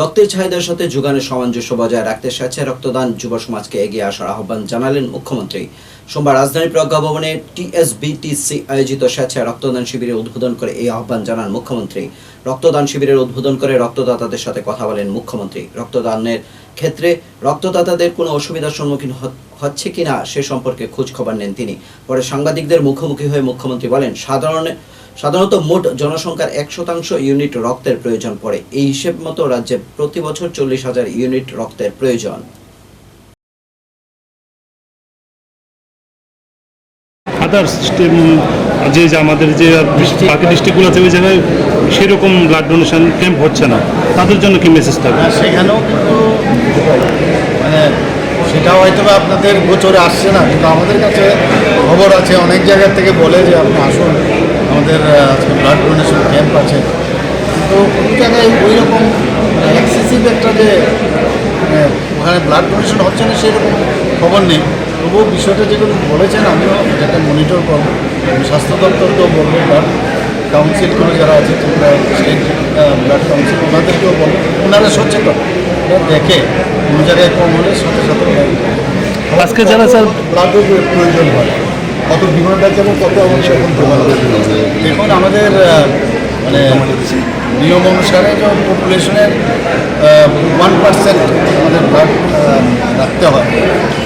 রক্তের চাহিদার সাথে যোগানের সামঞ্জস্য বজায় রাখতে স্বেচ্ছায় রক্তদান যুব সমাজকে এগিয়ে আসার আহ্বান জানালেন মুখ্যমন্ত্রী। সোমবার রাজধানীর প্রজ্ঞা ভবনে টিএসবিটিসি আয়োজিত স্বেচ্ছায় রক্তদান শিবিরের উদ্বোধন করে এই আহ্বান জানান মুখ্যমন্ত্রী। রক্তদান শিবিরের উদ্বোধন করে রক্তদাতাদের সাথে কথা বলেন মুখ্যমন্ত্রী। রক্তদানের ক্ষেত্রে রক্তদাতাদের কোনো অসুবিধার সম্মুখীন হচ্ছে কিনা সে সম্পর্কে খোঁজ খবর নেন তিনি। পরে সাংবাদিকদের মুখোমুখি হয়ে মুখ্যমন্ত্রী বলেন, সাধারণ সাধারণত মোট জনসংখ্যার এক শতাংশ ইউনিট রক্তের প্রয়োজন পড়ে। এই হিসেব মতো রাজ্যে প্রতি বছর চল্লিশ হাজার ইউনিট রক্তের প্রয়োজন। আদার্স যে যে আমাদের যে বাকি ডিস্ট্রিক্টগুলো আছে ওই জায়গায় সেরকম ব্লাড ডোনেশন ক্যাম্প হচ্ছে না। তাদের জন্য কি মেসেজ থাকবে? সেখানেও কিন্তু মানে সেটাও হয়তো আপনাদের গোচরে আসছে না কিন্তু আমাদের কাছে খবর আছে অনেক জায়গা থেকে বলে যে আপনি আসুন। আমাদের আজকে ব্লাড ডোনেশন ক্যাম্প আছে। তো কোনো জায়গায় ওই রকম এক্সেসিভ একটা যে মানে ওখানে ব্লাড ডোনেশন হচ্ছে না সেরকম খবর নেই। তবুও বিষয়টা যেগুলো বলেছেন আমিও যেটা মনিটর করব। আমি স্বাস্থ্য দপ্তরকেও বলব ব্লাড কাউন্সিল করে যারা আছে ত্রিপুরা স্টেট ব্লাড কাউন্সিল ওনাদেরকেও বলব। ওনারা সচেতন। দেখে কোনো জায়গায় কম হলে সাথে সাথে আজকে যারা স্যার ব্লাডের প্রয়োজন হয়। কত ডিমান্ড আছে এবং কত অবশ্যই এখন ডিমান্ড দেখুন, আমাদের মানে নিয়ম অনুসারে যে পপুলেশনের ওয়ান পার্সেন্ট আমাদের ব্লাড রাখতে হয়,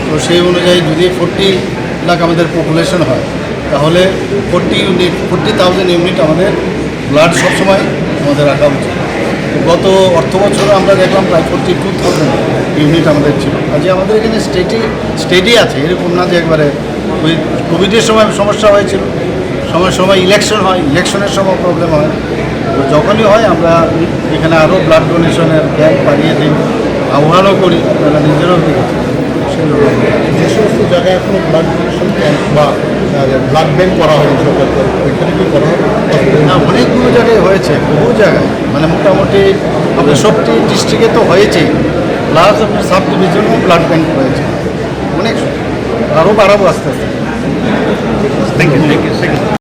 তো সেই অনুযায়ী যদি ফোরটি লাখ আমাদের পপুলেশন হয়, তাহলে forty unit forty thousand unit আমাদের ব্লাড সবসময় আমাদের রাখা উচিত। গত অর্থ বছরে আমরা দেখলাম প্রায় ফোরটি টু থাউজেন্ড ইউনিট আমাদের ছিল। কাজে আমাদের এখানে স্টেটই স্টেটই আছে, এরকম না যে একবারে ওই কোভিডের সময় সমস্যা হয়েছিল। সময় সময় ইলেকশন হয় ইলেকশনের সময় প্রবলেম হয়। তো যখনই হয় আমরা এখানে আরও ব্লাড ডোনেশনের ক্যাম্প বানিয়ে দিই আহ্বানও করি আমরা নিজেরাও সেগুলো যে সমস্ত জায়গায় এখনও ব্লাড ডোনেশন ক্যাম্প বা ব্লাড ব্যাংক করা হয় সরকার ওইখানে কি করা না অনেকগুলো জায়গায় হয়েছে বহু জায়গায়। মানে মোটামুটি আপনার সবটি ডিস্ট্রিক্টে তো হয়েছেই। প্লাস আপনার সাব ডিভিশনেও ব্লাড ব্যাংক হয়েছে। অনেক बारा वाजता थँक्यू थँक्यू थँक्यू